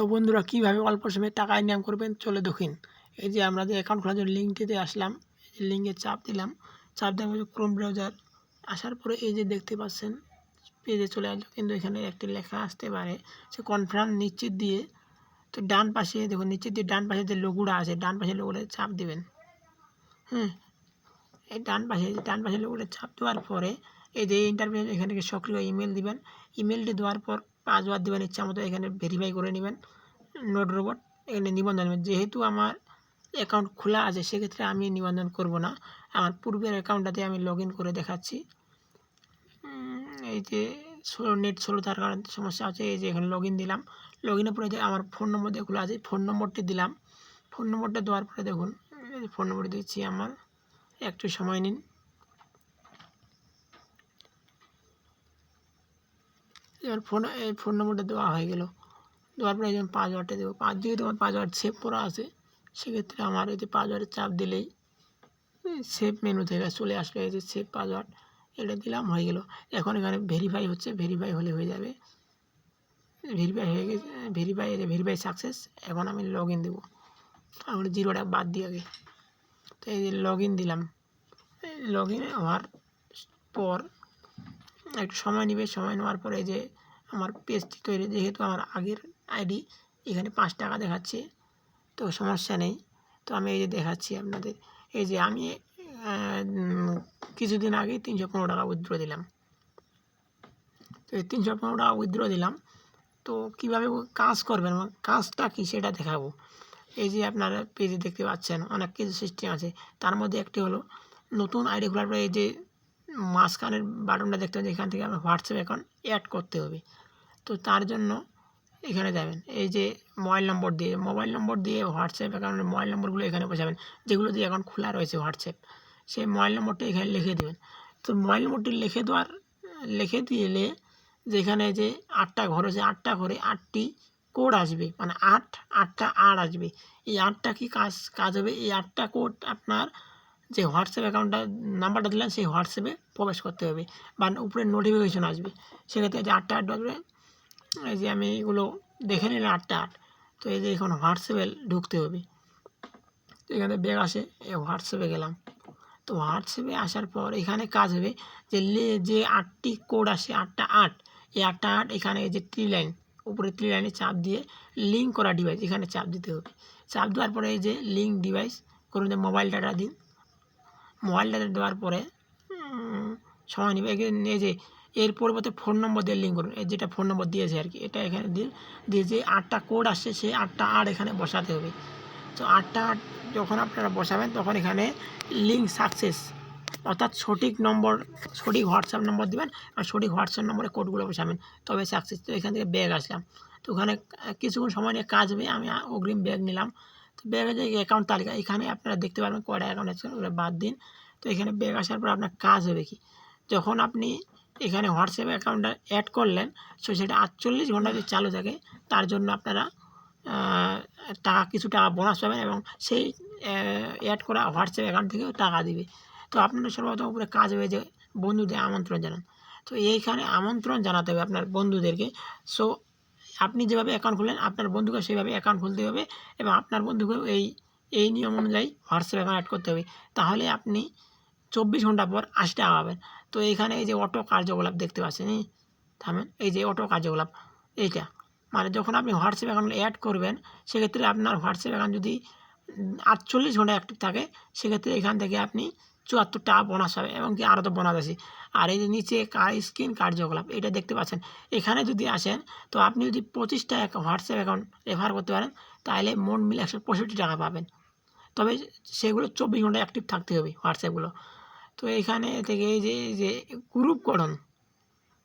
তো বন্ধুরা কীভাবে অল্প সময়ে টাকা ইনকাম করবেন, চলে দেখুন এই যে আমরা যে অ্যাকাউন্ট খোলার জন্য লিঙ্কটিতে আসলাম, এই লিঙ্কে চাপ দিলাম, চাপ দেওয়ার পরে ক্রোম ব্রাউজার আসার পরে এই যে দেখতে পাচ্ছেন পেজে চলে আসলো। কিন্তু এখানে একটি লেখা আসতে পারে, সে কনফার্ম নিশ্চিত দিয়ে, তো ডান পাশে দেখুন, নিশ্চিত দিয়ে ডান পাশে যে লোগোটা আছে, ডান পাশে লোগোটা চাপ দিবেন। হ্যাঁ এই ডান পাশে ডান পাশে লোগোটা চাপ দেওয়ার পরে এই যে ইন্টারভিউ এখান থেকে সক্রিয় ইমেল দিবেন। ইমেলটি দেওয়ার পর পাসওয়ার্ড দেবেন ইচ্ছা মতো এখানে ভেরিফাই করে নেবেন। নোট রোবট এখানে নিবন্ধন নেবেন যেহেতু আমার অ্যাকাউন্ট খোলা আছে, সেক্ষেত্রে আমি নিবন্ধন করব না। আমার পূর্বের অ্যাকাউন্টটাতে আমি লগ করে দেখাচ্ছি। এই যে স্লো নেট স্লো থাকার কারণে সমস্যা আছে এই যে এখানে লগ দিলাম। লগ ইনের পরে যে আমার ফোন নম্বর দিয়ে খোলা আছে ফোন নম্বরটি দিলাম। ফোন নম্বরটা দেওয়ার পরে দেখুন ফোন নম্বর দিচ্ছি আমার। একটু সময় নিন। এবার ফোন এই ফোন নম্বরটা দেওয়া হয়ে গেল। দেওয়ার পরে যেমন পাসওয়ার্ডটা দেবো। পাঁচ যেহেতু আমার পাসওয়ার্ড সেভ করা আছে, সেক্ষেত্রে আমার এই যে পাসওয়ার্ডের চাপ দিলেই সেভ মেনু থেকে চলে আসলো এই যে সেভ পাসওয়ার্ড এটা দিলাম, হয়ে গেল। এখন এখানে ভেরিফাই হচ্ছে ভেরিফাই হলে হয়ে যাবে। ভেরিফাই হয়ে গেছে ভেরিফাই যে ভেরিফাই সাকসেস এখন আমি লগ ইন দেবো। আমার জিরোটা বাদ দিয়ে আগে। তো এই যে লগ ইন দিলাম। লগ ইন হওয়ার পর একটু সময় নেবে, সময় নেওয়ার পরে যে আমার পেজটি তৈরি, যেহেতু আমার আগের আইডি এখানে পাঁচ টাকা দেখাচ্ছে, তো সমস্যা নেই। তো আমি এই যে দেখাচ্ছি আপনাদের, এই যে আমি কিছুদিন আগে তিনশো পনেরো টাকা উইথড্র দিলাম। তো এই তিনশো পনেরো টাকা উইথড্র দিলাম, তো কীভাবে কাজ করবেন, কাজটা কী সেটা দেখাবো। এই যে আপনারা পেজে দেখতে পাচ্ছেন, অনেক কিছু সিস্টেম আছে। তার মধ্যে একটি হলো, নতুন আইডি খোলার পরে এই যে মাঝখানের বাটনটা দেখতে হবে, এখান থেকে আমার হোয়াটসঅ্যাপ অ্যাকাউন্ট অ্যাড করতে হবে। তো তার জন্য এখানে যাবেন, এই যে মোবাইল নম্বর দিয়ে মোবাইল নম্বর দিয়ে হোয়াটসঅ্যাপ অ্যাকাউন্টের মোবাইল নম্বরগুলো এখানে বসাবেন, যেগুলো দিয়ে অ্যাকাউন্ট খোলা রয়েছে হোয়াটসঅ্যাপ। সেই মোবাইল নম্বরটি এখানে লিখে দেবেন। তো মোবাইল নম্বরটি লিখে দেওয়ার, লিখে দিলে যেখানে যে আটটা ঘর আছে আটটা ঘরে আটটি কোড আসবে মানে আট, আটটা আর আসবে। এই আটটা কি কাজ কাজ হবে? এই আটটা কোড আপনার যে হোয়াটসঅ্যাপ অ্যাকাউন্টটা, নাম্বারটা দিলেন, সেই হোয়াটসঅ্যাপে প্রবেশ করতে হবে। বা উপরে নোটিফিকেশন আসবে। সেক্ষেত্রে যে আটটা আট আসবে এই যে আমি এগুলো দেখে নিলাম আটটা আট, তো এই যে এখন হোয়াটসঅ্যাপে ঢুকতে হবে। তো এখানে ব্যাগ আসে, এই হোয়াটসঅ্যাপে গেলাম। তো হোয়াটসঅ্যাপে আসার পর এখানে কাজ হবে যে যে আটটি কোড আসে, আটটা আট, এই আটটা আট এখানে এই যে ট্রি লাইন উপরে ট্রি লাইনে চাপ দিয়ে লিঙ্ক করা ডিভাইস এখানে চাপ দিতে হবে। চাপ দেওয়ার পরে এই যে লিঙ্ক ডিভাইস করুন যে মোবাইল ডাটা দিন মোবাইল ডাটা দেওয়ার পরে সময় নেবে। এখানে যে এর পরিবর্তে ফোন নম্বর দিয়ে লিঙ্ক করুন। যেটা ফোন নম্বর দিয়েছে আর কি, এটা এখানে দিয়ে যে আটটা কোড আসছে, সেই আটটা আট এখানে বসাতে হবে। তো আটটা আট যখন আপনারা বসাবেন, তখন এখানে লিঙ্ক সাকসেস অর্থাৎ সঠিক নম্বর, সঠিক হোয়াটসঅ্যাপ নম্বর দেবেন আর সঠিক হোয়াটসঅ্যাপ নম্বরে কোডগুলো বসাবেন। তবে সাকসেস তো এখান থেকে ব্যাগ আসলাম। তো ওখানে, কিছুক্ষণ সময় নিয়ে কাজ হবে, আমি অগ্রিম ব্যাগ নিলাম। তো ব্যাগের যে অ্যাকাউন্ট তালিকা। এখানে আপনারা দেখতে পারবেন কয়টা অ্যাকাউন্ট আছে, ওগুলো বাদ দিন। তো এখানে ব্যাগ আসার পর আপনার কাজ হবে কি? যখন আপনি এখানে হোয়াটসঅ্যাপ অ্যাকাউন্টটা অ্যাড করলেন সো সেটা আটচল্লিশ ঘণ্টা যদি চালু থাকে, তার জন্য আপনারা টাকা, কিছু টাকা বোনাস পাবেন এবং সেই অ্যাড করা হোয়াটসঅ্যাপ অ্যাকাউন্ট থেকেও টাকা দিবে। তো আপনারা সর্বপ্রথম উপরে কাজ হবে যে বন্ধুদের আমন্ত্রণ জানান। তো এইখানে আমন্ত্রণ জানাতে হবে আপনার বন্ধুদেরকে। সো আপনি যেভাবে অ্যাকাউন্ট খুললেন, আপনার বন্ধুকে সেইভাবে অ্যাকাউন্ট খুলতে হবে এবং আপনার বন্ধুকেও এই এই নিয়ম অনুযায়ী হোয়াটসঅ্যাপ অ্যাকাউন্ট অ্যাড করতে হবে। তাহলে আপনি চব্বিশ ঘণ্টা পর আশি টাকা পাবেন। তো এইখানে এই যে অটো কার্যকলাপ দেখতে পাচ্ছেন থামেন, এই যে অটো কার্যকলাপ, এইটা। মানে যখন আপনি হোয়াটসঅ্যাপ অ্যাকাউন্ট অ্যাড করবেন, সেক্ষেত্রে আপনার হোয়াটসঅ্যাপ অ্যাকাউন্ট যদি আটচল্লিশ ঘণ্টা অ্যাক্টিভ থাকে, সেক্ষেত্রে এখান থেকে আপনি চুয়াত্তর টাকা বোনাস হবে এবং কি আরও তো বোনাস আছে আর এই যে নিচে কার স্ক্রিন কার্যকলাপ এটা দেখতে পাচ্ছেন। এখানে যদি আসেন, তো আপনি যদি পঁচিশটা হোয়াটসঅ্যাপ অ্যাকাউন্ট রেফার করতে পারেন তাহলে মোট মিলে একশো পঁয়ষট্টি টাকা পাবেন। তবে সেগুলো চব্বিশ ঘণ্টা অ্যাক্টিভ থাকতে হবে হোয়াটসঅ্যাপগুলো তো এখানে থেকে এই যে এই যে গ্রুপ গঠন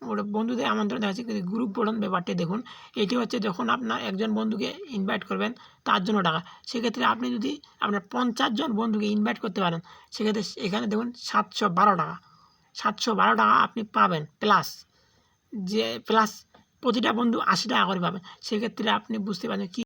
ওটা বন্ধুদের আমন্ত্রণ দেখাচ্ছে কিন্তু গ্রুপ গঠন ব্যাপারটি দেখুন, এটি হচ্ছে যখন আপনার একজন বন্ধুকে ইনভাইট করবেন, তার জন্য টাকা। সেক্ষেত্রে আপনি যদি আপনার পঞ্চাশ জন বন্ধুকে ইনভাইট করতে পারেন, সেক্ষেত্রে এখানে দেখুন সাতশো বারো টাকা। সাতশো বারো টাকা আপনি পাবেন প্লাস যে প্লাস প্রতিটা বন্ধু আশি টাকা করে পাবেন। সেক্ষেত্রে আপনি বুঝতে পারছেন কী